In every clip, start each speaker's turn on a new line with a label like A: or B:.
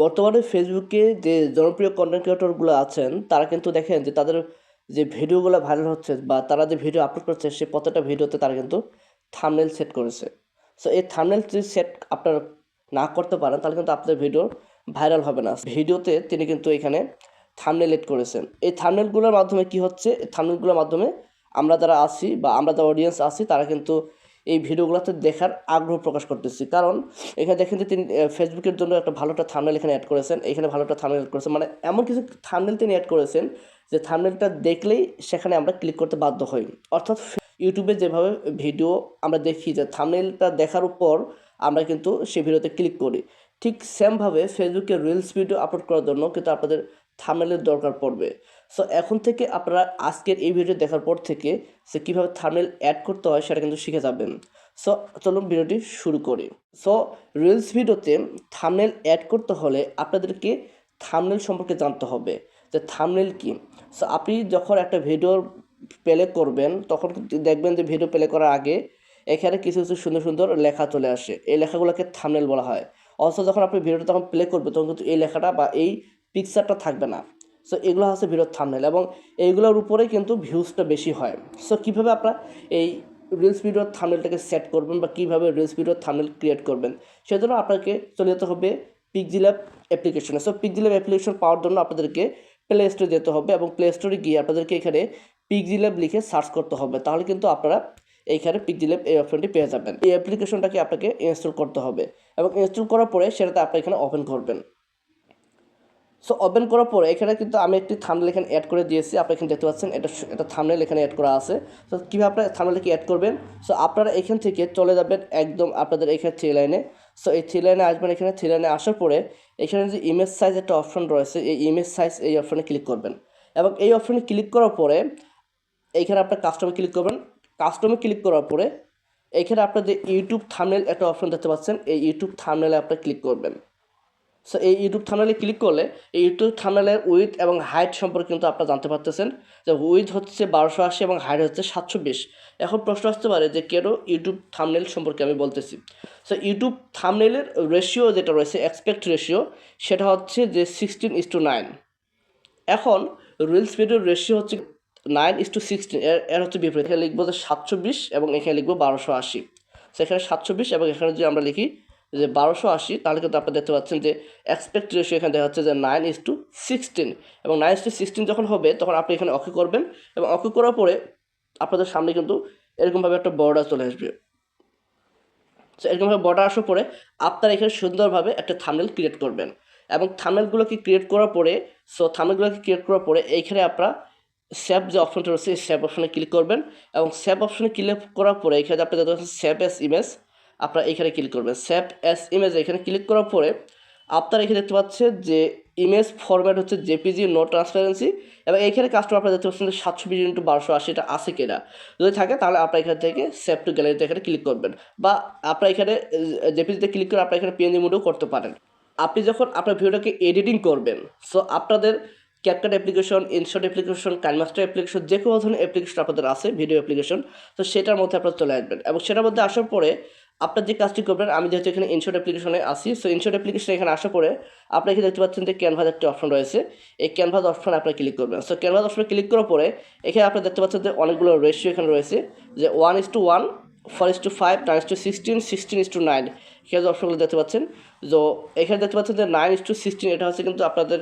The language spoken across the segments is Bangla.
A: বর্তমানে ফেসবুকে যে জনপ্রিয় কন্টেন্ট ক্রিয়েটরগুলো আছেন, তারা কিন্তু দেখেন যে তাদের যে ভিডিওগুলো ভাইরাল হচ্ছে বা তারা যে ভিডিও আপলোড করছে, সে প্রত্যেকটা ভিডিওতে তারা কিন্তু থামনেল সেট করেছে। সো এই থামনেল যদি সেট আপনার না করতে পারেন, তাহলে কিন্তু আপনাদের ভিডিও ভাইরাল হবে না। ভিডিওতে তিনি কিন্তু এখানে থামনেল এড করেছেন। এই থামনেলগুলোর মাধ্যমে কি হচ্ছে? থামনেলগুলোর মাধ্যমে আমরা যারা আছি বা আমরা যারা অডিয়েন্স আছি, তারা কিন্তু এই ভিডিওগুলোতে দেখার আগ্রহ প্রকাশ করতেছি। কারণ এখানে দেখেন যে তিনি ফেসবুকের জন্য একটা ভালো একটা থামনেল এখানে অ্যাড করেছেন। এখানে ভালো একটা থামনেল অ্যাড করেছেন। মানে এমন কিছু থামনেল তিনি অ্যাড করেছেন যে থামনেলটা দেখলেই সেখানে আমরা ক্লিক করতে বাধ্য হই। অর্থাৎ ইউটিউবে যেভাবে ভিডিও আমরা দেখি যে থামনেলটা দেখার উপর আমরা কিন্তু সেই ভিডিওতে ক্লিক করি। ঠিক সেমভাবে ফেসবুকে রিলস ভিডিও আপলোড করার জন্য কিন্তু আপনাদের থামনেলের দরকার পড়বে। সো এখন থেকে আপনারা আজকের এই ভিডিও দেখার পর থেকে সে কীভাবে থামনেল অ্যাড করতে হয় সেটা কিন্তু শিখে যাবেন। সো চলুন ভিডিওটি শুরু করি। সো রিলস ভিডিওতে থামনেল অ্যাড করতে হলে আপনাদেরকে থামনেল সম্পর্কে জানতে হবে যে থামনেল কি। সো আপনি যখন একটা ভিডিও প্লে করবেন, তখন দেখবেন যে ভিডিও প্লে করার আগে এখানে কিছু কিছু সুন্দর সুন্দর লেখা চলে আসে। এই লেখাগুলোকে থামনেল বলা হয়। অথচ যখন আপনি ভিডিওটা তখন প্লে করবেন, তখন কিন্তু এই লেখাটা বা এই পিকচারটা থাকবে না। সো এগুলো হচ্ছে ভিডিওর থামনেল এবং এইগুলোর উপরেই কিন্তু ভিউজটা বেশি হয়। সো কীভাবে আপনারা এই রিলস ভিডিওর থামনেলটাকে সেট করবেন বা কীভাবে রিলস ভিডিওর থামনেল ক্রিয়েট করবেন, সেজন্য আপনাকে চলে যেতে হবে পিকজিল্যাব অ্যাপ্লিকেশনে সো পিকজিল্যাব অ্যাপ্লিকেশন পাওয়ার জন্য আপনাদেরকে প্লে স্টোরে যেতে হবে এবং প্লে স্টোরে গিয়ে আপনাদেরকে এখানে পিকজিল্যাব লিখে সার্চ করতে হবে। তাহলে কিন্তু আপনারা এইখানে পিকজিল্যাব এই অপশনটি পেয়ে যাবেন। এই অ্যাপ্লিকেশনটাকে আপনাকে ইনস্টল করতে হবে এবং ইনস্টল করার পরে সেটাতে আপনি এখানে ওপেন করবেন। সো ওপেন করার পরে এখানে কিন্তু আমি একটি থামনেল এখানে অ্যাড করে দিয়েছি। আপনি এখানে দেখতে পাচ্ছেন এটা এটা থামনেল এখানে অ্যাড করা আছে। তো কীভাবে আপনারা থামনেলকে অ্যাড করবেন? সো আপনারা এখান থেকে চলে যাবেন একদম আপনাদের এখানে থ্রি লাইনে সো এই থ্রি লাইনে আসবেন। এখানে থ্রি লাইনে আসার পরে এখানে যে ইমেজ সাইজ একটা অপশন রয়েছে, এই ইমেজ সাইজ এই অপশনে ক্লিক করবেন। এবং এই অপশনে ক্লিক করার পরে এইখানে আপনার কাস্টমে ক্লিক করবেন। কাস্টমে ক্লিক করার পরে এইখানে আপনার যে ইউটিউব থামনেল একটা অপশন দেখতে পাচ্ছেন। এই ইউটিউব থামনেলে আপনি ক্লিক করবেন। সো এই ইউটিউব থামনেলে ক্লিক করলে এই ইউটিউব থামনেলের উইথ এবং হাইট সম্পর্কে কিন্তু আপনারা জানতে পারতেছেন যে উইথ হচ্ছে বারোশো আশি এবং হাইট হচ্ছে সাতশো বিশ। এখন প্রশ্ন আসতে পারে যে কেন ইউটিউব থামনেল সম্পর্কে আমি বলতেছি। সো ইউটিউব থামনেলের রেশিও যেটা রয়েছে এক্সপেক্ট রেশিও সেটা হচ্ছে যে সিক্সটিন ইস টু নাইন এখন রিলস ভিডিওর রেশিও হচ্ছে নাইন ইস টু সিক্সটিন এর এর হচ্ছে বিপরীত। এখানে লিখব যে সাতশো বিশ এবং এখানে লিখব বারোশো আশি। সেখানে সাতশো বিশ এবং এখানে যদি আমরা লিখি যে বারোশো আশি, তাহলে কিন্তু আপনারা দেখতে পাচ্ছেন যে এক্সপেক্ট রেশিও এখানে দেখা যাচ্ছে যে নাইন ইস টু সিক্সটিন এবং নাইন ইস টু সিক্সটিন যখন হবে, তখন আপনি এখানে অকে করবেন এবং অকে করার পরে আপনাদের সামনে কিন্তু এরকমভাবে একটা বর্ডার চলে আসবে। সো এরকমভাবে বর্ডার আসার পরে আপনারা এখানে সুন্দরভাবে একটা থামনেল ক্রিয়েট করবেন এবং থামনেলগুলোকে ক্রিয়েট করার পরে সো থামনেলগুলোকে ক্রিয়েট করার পরে এইখানে আপনারা সেভ যে অপশনটা রয়েছে সেভ অপশনে ক্লিক করবেন এবং সেভ অপশনে ক্লিক করার পরে এখানে আপনি দেখতে পাচ্ছেন সেভ এস ইমেজ আপনারা এখানে ক্লিক করবেন। সেভ এস ইমেজ এখানে ক্লিক করার পরে আপনারা এখানে দেখতে পাচ্ছেন যে ইমেজ ফরম্যাট হচ্ছে জেপিজি নো ট্রান্সপারেন্সি এবং এখানে কাস্টমার আপনারা দেখতে পাচ্ছেন সাতশো বিশ ইন্টু বারোশো আশিটা আছে কিনা। যদি থাকে তাহলে আপনারা এখান থেকে সেভ টু গ্যালারিতে এখানে ক্লিক করবেন বা আপনারা এখানে জেপিজিতে ক্লিক করে আপনারা এখানে পিএনজি মোডেও করতে পারেন। আপনি যখন আপনার ভিডিওটাকে এডিটিং করবেন সো আপনাদের CapCut application InShot application KineMaster application যে কোনো ধরনের অ্যাপ্লিকেশন আপনাদের আছে ভিডিও অ্যাপ্লিকেশন তো সেটার মধ্যে আপনারা চলে আসবেন এবং সেটার মধ্যে আসার পরে আপনার যে কাজটি করবেন, আমি যেহেতু এখানে ইনশট অ্যাপ্লিকেশনে আসি সো ইনশট অ্যাপ্লিকেশনে এখানে আসার পরে আপনি এখানে দেখতে পাচ্ছেন যে ক্যানভাস একটি অপশন রয়েছে। এই ক্যানভাস অপশন আপনি ক্লিক করবেন। সো ক্যানভাস অপশনে ক্লিক করার পরে এখানে আপনি দেখতে পাচ্ছেন যে অনেকগুলো রেশিও এখানে রয়েছে, যে one is to one four is to five is to sixteen sixteen is to nine যে অপশনগুলো দেখতে পাচ্ছেন তো এখানে দেখতে পাচ্ছেন যে নাইন ইস টু সিক্সটিন এটা হচ্ছে কিন্তু আপনাদের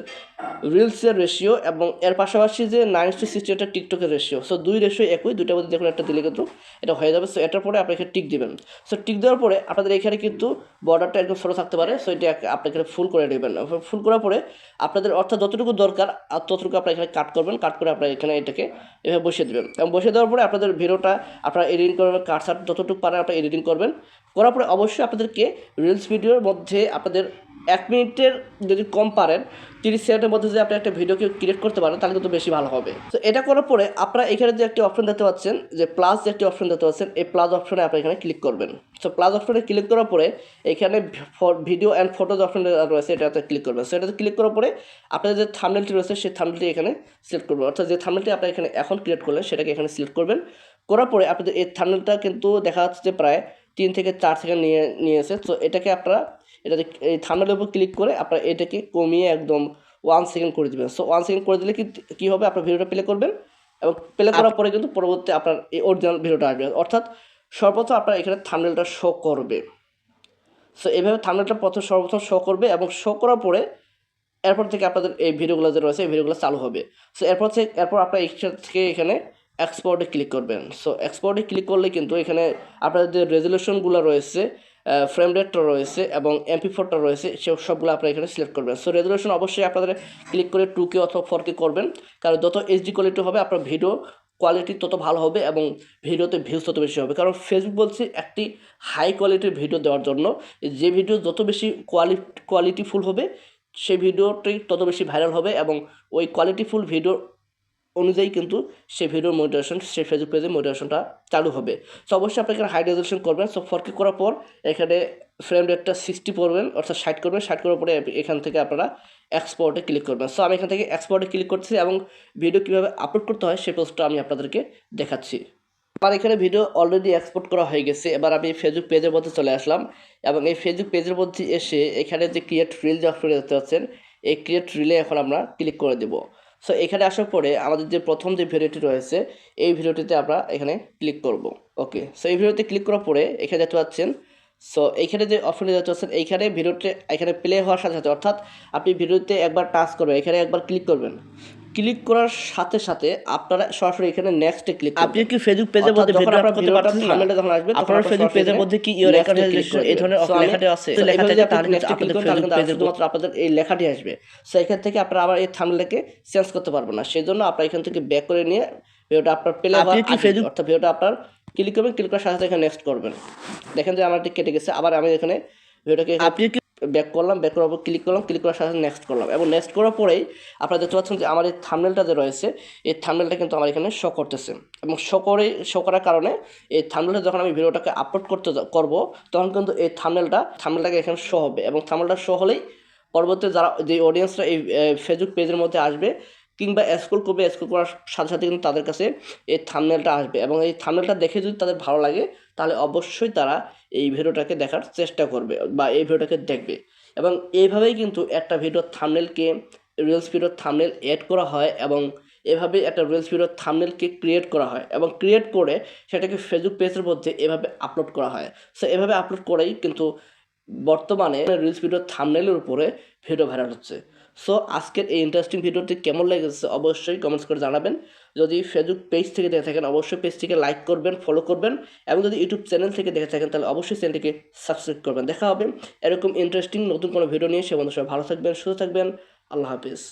A: রিলসের রেশিও এবং এর পাশাপাশি যে নাইন ইস টু সিক্সটিন এটা টিকটকের রেশিও সো দুই রেশিও একই, দুইটার মধ্যে দেখুন একটা দিলে কিন্তু এটা হয়ে যাবে। সো এটার পরে আপনি এখানে টিক দিবেন। সো টিক দেওয়ার পরে আপনাদের এখানে কিন্তু বর্ডারটা একদম ছোটো থাকতে পারে। সো এটা আপনি এখানে ফুল করে নেবেন। ফুল করার পরে আপনাদের অর্থাৎ যতটুকু দরকার, আর ততটুকু আপনারা এখানে কাট করবেন। কাট করে আপনারা এখানে এটাকে এভাবে বসিয়ে দেবেন। এবং বসিয়ে দেওয়ার পরে আপনাদের ভিডিওটা, আপনারা এডিটিং করবেন কাট সাট যতটুকু পারেন আপনারা এডিটিং করবেন। করার পরে অবশ্যই আপনাদেরকে রিলস ভিডিওর মধ্যে আপনাদের এক মিনিটের যদি কম পারেন তিরিশ সেকেন্ডের মধ্যে যদি আপনি একটা ভিডিওকে ক্রিয়েট করতে পারেন, তাহলে কিন্তু বেশি ভালো হবে। তো এটা করার পরে আপনারা এখানে যে একটি অপশন দেখতে পাচ্ছেন, যে প্লাস যে একটি অপশন দেখতে পাচ্ছেন, এই প্লাস অপশনে আপনি এখানে ক্লিক করবেন। সো প্লাস অপশনে ক্লিক করার পরে এখানে ভিডিও অ্যান্ড ফটোজ অপশন রয়েছে এটাতে ক্লিক করবেন। সো এটাতে ক্লিক করার পরে আপনাদের যে থামনেলটি রয়েছে, সেই থামনেলটি এখানে সিলেক্ট করবেন। অর্থাৎ যে থামনেলটি আপনি এখানে এখন ক্রিয়েট করলেন, সেটাকে এখানে সিলেক্ট করবেন। করার পরে আপনাদের এই থামনেলটা কিন্তু দেখা যাচ্ছে যে প্রায় তিন থেকে চার সেকেন্ড নিয়ে নিয়েছে। তো এটাকে আপনারা এটাতে এই থাম্বনেলের উপর ক্লিক করে আপনারা এটাকে কমিয়ে একদম ওয়ান সেকেন্ড করে দেবেন। সো ওয়ান সেকেন্ড করে দিলে কি কী হবে? আপনার ভিডিওটা প্লে করবেন এবং প্লে করার পরে কিন্তু পরবর্তী আপনার এই অরিজিনাল ভিডিওটা আসবে। অর্থাৎ সর্বপ্রথম আপনার এখানে থাম্বনেলটা শো করবে। সো এইভাবে থাম্বনেলটা প্রথম সর্বপ্রথম শো করবে এবং শো করার পরে এরপর থেকে আপনাদের এই ভিডিওগুলো যে রয়েছে এই ভিডিওগুলো চালু হবে। সো এরপর থেকে এরপর আপনার এখান থেকে এখানে এক্সপোর্টে ক্লিক করবেন। সো এক্সপোর্টে ক্লিক করলে কিন্তু এখানে আপনাদের যে রেজলিউশনগুলো রয়েছে ফ্রেম রেটটা রয়েছে এবং এমপি ফোরটা রয়েছে, সে সবগুলো আপনারা এখানে সিলেক্ট করবেন। সো রেজলিউশন অবশ্যই আপনাদের ক্লিক করে টু কে অথবা ফোর কে করবেন, কারণ যত এইচডি কোয়ালিটি হবে, আপনার ভিডিও কোয়ালিটি তত ভালো হবে এবং ভিডিওতে ভিউজ তত বেশি হবে। কারণ ফেসবুক বলছে একটি হাই কোয়ালিটির ভিডিও দেওয়ার জন্য যে ভিডিও যত বেশি কোয়ালিটি কোয়ালিটিফুল হবে সেই ভিডিওটি তত বেশি ভাইরাল হবে এবং ওই কোয়ালিটিফুল ভিডিও অনুযায়ী কিন্তু সে ভিডিওর মোটিভেশন সে ফেসবুক পেজে মোটিভেশনটা চালু হবে। সো অবশ্যই আপনি এখানে হাই রেজলিউশন করবেন। সো ফরকে করার পর এখানে ফ্রেম রেটটা সিক্সটি পড়বেন, অর্থাৎ ষাট করবেন। ষাট করার পরে এখান থেকে আপনারা এক্সপোর্টে ক্লিক করবেন। সো আমি এখান থেকে এক্সপোর্টে ক্লিক করছি এবং ভিডিও কীভাবে আপলোড করতে হয় সেই পোস্টটা আমি আপনাদেরকে দেখাচ্ছি। আমার এখানে ভিডিও অলরেডি এক্সপোর্ট করা হয়ে গেছে। এবার আমি ফেসবুক পেজের মধ্যে চলে আসলাম এবং এই ফেসবুক পেজের মধ্যে এসে এখানে যে ক্রিয়েট রিল যে অপশন দেখতে পাচ্ছেন, এই ক্রিয়েট রিলে এখন আমরা ক্লিক করে দেব। সো এখানে আসার পরে আমাদের যে প্রথম যে ভিডিওটি রয়েছে, এই ভিডিওটিতে আমরা এখানে ক্লিক করব। ওকে সো এই ভিডিওতে ক্লিক করার পরে এখানে দেখতে পাচ্ছেন সো এখানে যে অপশনটি দেখতে পাচ্ছেন, এইখানে ভিডিওটি, এখানে প্লে হওয়ার সাথে সাথে, অর্থাৎ আপনি ভিডিওতে একবার টাচ করবেন, এখানে একবার ক্লিক করবেন। ক্লিক করার সাথে সাথে আপনারা সরাসরি এখানে নেক্সটে ক্লিক
B: আপনি কি ফেসবুক পেজের মধ্যে ভিডিও আপলোড করতে পারছেন
A: থাম্বনেলটা যখন আসবে
B: আপনার ফেসবুক পেজের মধ্যে কি ইওর অ্যাকাউন্ট রেজিস্ট্রেশন এই ধরনের লেখাটি আছে তো লেখা থাকে তাহলে কিন্তু আপনাদের ফেসবুক পেজের
A: শুধুমাত্র আপনাদের এই লেখাটি আসবে সো এখান থেকে আপনারা আবার এই থাম্বনেলটাকে চেঞ্জ করতে পারবেন না। সেজন্য আপনারা এখান থেকে ব্যাক করে নিয়ে ভিডিওটা আপনার প্লে
B: আপনি ফেসবুক-
A: অর্থাৎ ভিডিওটা আপনার ক্লিক করবেন ক্লিক করার সাথে সাথে এখানে নেক্সট করবেন। দেখেন যে আমার এটি কেটে গেছে আবার আমি এখানে ভিডিওটাকে
B: আপনি
A: ব্যাক করলাম ব্যাক করার পর ক্লিক করলাম ক্লিক করার সাথে নেক্সট করলাম। এবং নেক্সট করার পরেই আপনারা দেখতে পাচ্ছেন যে আমার এই থামনেলটা যে রয়েছে, এই থামনেলটা কিন্তু আমার এখানে শো করতেছে। এবং শো করে শো করার কারণে এই থামনেলটা যখন আমি ভিডিওটাকে আপলোড করতে করব, তখন কিন্তু এই থামনেলটা থামনেলটাকে এখানে শো হবে। এবং থামনেলটা শো হলেই পরবর্তী যারা, যে অডিয়েন্সরা এই ফেসবুক পেজের মধ্যে আসবে কিংবা স্কুল করবে স্কুল করার সাথে সাথে কিন্তু তাদের কাছে এই থামনেলটা আসবে। এবং এই থামনেলটা দেখে যদি তাদের ভালো লাগে তাহলে অবশ্যই তারা এই ভিডিওটাকে দেখার চেষ্টা করবে বা এই ভিডিওটাকে দেখবে। এবং এইভাবেই কিন্তু একটা ভিডিওর থামনেলকে রিলস ভিডিওর থামনেল এড করা হয় এবং এভাবে একটা রিলস ভিডিওর থামনেলকে ক্রিয়েট করা হয় এবং ক্রিয়েট করে সেটাকে ফেসবুক পেজের মধ্যে এভাবে আপলোড করা হয়। সো এভাবে আপলোড করেই কিন্তু বর্তমানে রিলস ভিডিওর থামনেলের উপরে ভিডিও ভাইরাল হচ্ছে। সো আজকের এই ইন্টারেস্টিং ভিডিওটি কেমন লেগেছে অবশ্যই কমেন্টস করে জানাবেন। যদি ফেসবুক পেজ থেকে দেখে থাকেন, অবশ্যই পেজটিকে লাইক করবেন ফলো করবেন এবং যদি ইউটিউব চ্যানেল থেকে দেখে থাকেন, তাহলে অবশ্যই চ্যানেলটিকে সাবস্ক্রাইব করবেন। দেখা হবে এরকম ইন্টারেস্টিং নতুন কোনো ভিডিও নিয়ে। সে বন্ধু সবাই ভালো থাকবেন, সুস্থ থাকবেন। আল্লাহ হাফিজ।